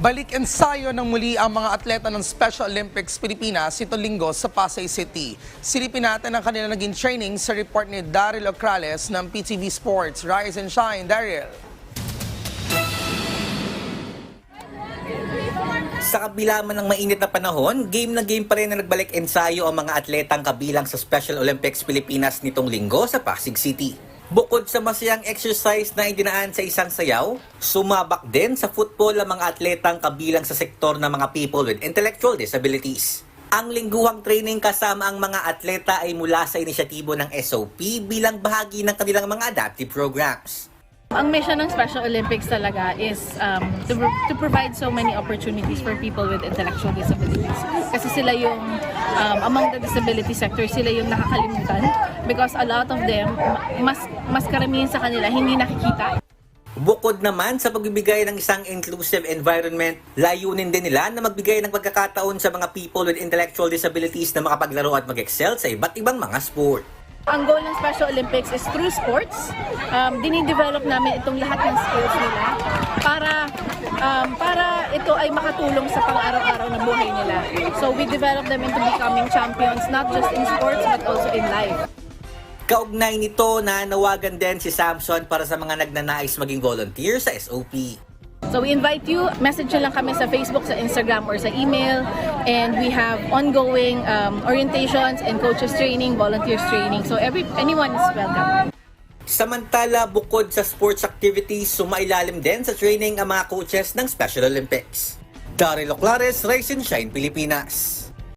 Balik ensayo ng muli ang mga atleta ng Special Olympics Pilipinas ito linggo sa Pasay City. Silipin natin ang kanila naging training sa report ni Daryl Ocrales ng PTV Sports. Rise and shine, Daryl. Sa kabila man ng mainit na panahon, game na game pa rin na nagbalik ensayo ang mga atletang kabilang sa Special Olympics Pilipinas nitong linggo sa Pasig City. Bukod sa masayang exercise na idinaan sa isang sayaw, sumabak din sa football ang mga atletang kabilang sa sektor ng mga people with intellectual disabilities. Ang lingguhang training kasama ang mga atleta ay mula sa inisyatibo ng SOP bilang bahagi ng kanilang mga adaptive programs. Ang mission ng Special Olympics talaga is um, to, to provide so many opportunities for people with intellectual disabilities. Kasi sila yung, um, among the disability sector, sila yung nakakalimutan because a lot of them, mas, mas karamihan sa kanila, hindi nakikita. Bukod naman sa pagbibigay ng isang inclusive environment, layunin din nila na magbigay ng pagkakataon sa mga people with intellectual disabilities na makapaglaro at mag-excel sa iba't ibang mga sport. Ang goal ng Special Olympics is through sports, um, dinidevelop namin itong lahat ng skills nila para um, para ito ay makatulong sa pang-araw-araw na buhay nila. So we develop them into becoming champions not just in sports but also in life. Kaugnay nito na nawagan din si Samson para sa mga nagnanais maging volunteer sa SOP. So we invite you, message lang kami sa Facebook, sa Instagram, or sa email. And we have ongoing um, orientations and coaches training, volunteers training. So every anyone is welcome. Samantala, bukod sa sports activities, sumailalim din sa training ang mga coaches ng Special Olympics. Daryl Oclares, Rise and Shine, Pilipinas.